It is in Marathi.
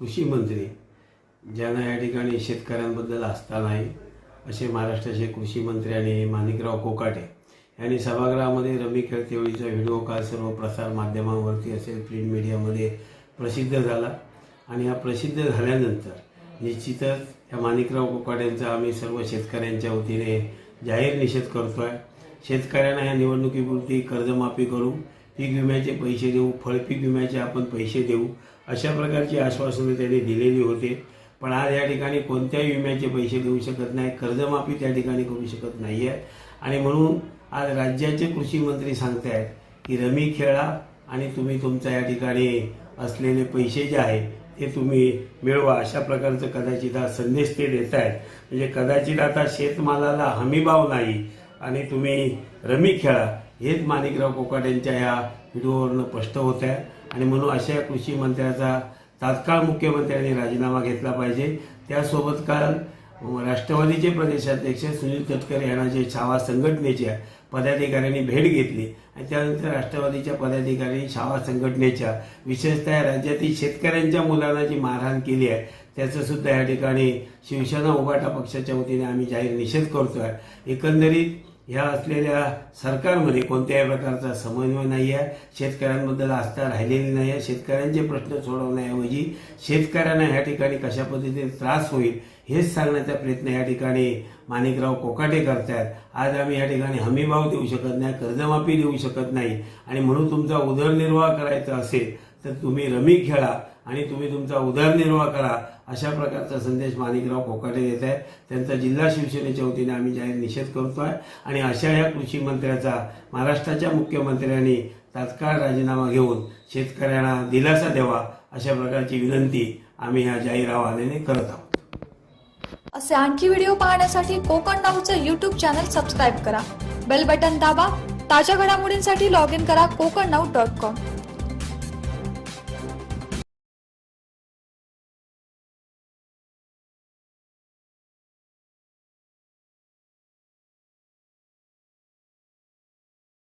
कृषी मंत्री ज्यांना या ठिकाणी शेतकऱ्यांबद्दल आस्था नाही असे महाराष्ट्राचे कृषी मंत्री आणि माणिकराव कोकाटे यांनी सभागृहामध्ये रमी खेळतेवेळीचा व्हिडिओ काल सर्व प्रसार माध्यमांवरती असेल प्रिंट मीडियामध्ये प्रसिद्ध झाला. आणि हा प्रसिद्ध झाल्यानंतर निश्चितच या माणिकराव कोकाट्यांचा आम्ही सर्व शेतकऱ्यांच्या वतीने जाहीर निषेध करतो आहे शेतकऱ्यांना या निवडणुकीपुरती कर्जमाफी करू. पीक विम्याचे पैसे देऊ फळपीक विम्याचे आपण पैसे देऊ अशा प्रकारची आश्वासनं त्यांनी दिलेली होते. पण आज या ठिकाणी कोणत्याही विम्याचे पैसे देऊ शकत नाही कर्जमाफी त्या ठिकाणी करू शकत नाही आहे आणि म्हणून आज राज्याचे कृषी मंत्री सांगत आहेत की रमी खेळा आणि तुम्ही तुमच्या या ठिकाणी असलेले पैसे जे आहे ते तुम्ही मिळवा. अशा प्रकारचं कदाचित हा संदेश ते देत आहेत म्हणजे कदाचित आता शेतमालाला हमीभाव नाही आणि तुम्ही रमी खेळा. हेच माणिकराव कोकाटेंच्या ह्या व्हिडिओवरनं स्पष्ट होत आहे. आणि म्हणून अशा कृषी मंत्र्याचा तात्काळ मुख्यमंत्र्यांनी राजीनामा घेतला पाहिजे. त्यासोबत काल राष्ट्रवादीचे प्रदेशाध्यक्ष सुनील तटकरे यांना जे छावा संघटनेच्या पदाधिकाऱ्यांनी भेट घेतली आणि त्यानंतर राष्ट्रवादीच्या पदाधिकाऱ्यांनी छावा संघटनेच्या विशेषतः राज्यातील शेतकऱ्यांच्या मुलांना जी मारहाण केली आहे त्याचं सुद्धा या ठिकाणी शिवसेना उभाटा पक्षाच्या वतीने आम्ही जाहीर निषेध करतो आहे एकंदरीत ह्या असलेल्या सरकारमध्ये कोणत्याही प्रकारचा समन्वय नाही आहे शेतकऱ्यांबद्दल आस्था राहिलेली नाही आहे शेतकऱ्यांचे प्रश्न सोडवण्याऐवजी शेतकऱ्यांना ह्या ठिकाणी कशा पद्धतीने त्रास होईल हेच सांगण्याचा प्रयत्न या ठिकाणी माणिकराव कोकाटे करतात आज आम्ही या ठिकाणी हमीभाव देऊ शकत नाही कर्जमाफी देऊ शकत नाही. आणि म्हणून तुमचा उदरनिर्वाह करायचा असेल तर तुम्ही रमी खेळा. आणि तुम्ही तुमचा उदरनिर्वाह करा अशा प्रकारचा संदेश माणिकराव कोकाटे देत आहेत. त्यांचा जिल्हा शिवसेनेच्या वतीने आम्ही जाहीर निषेध करतो आहे आणि अशा या कृषी मंत्र्याचा महाराष्ट्राच्या मुख्यमंत्र्यांनी तात्काळ राजीनामा घेऊन शेतकऱ्यांना दिलासा द्यावा अशा प्रकारची विनंती आम्ही ह्या जाहीर आव्हानाने करत आहोत. असे आणखी व्हिडिओ पाहण्यासाठी कोकण नाऊचं यूट्यूब चॅनल सबस्क्राईब करा. बेल बटन दाबा. ताज्या घडामोडींसाठी लॉग इन करा कोकण नाऊ डॉट कॉम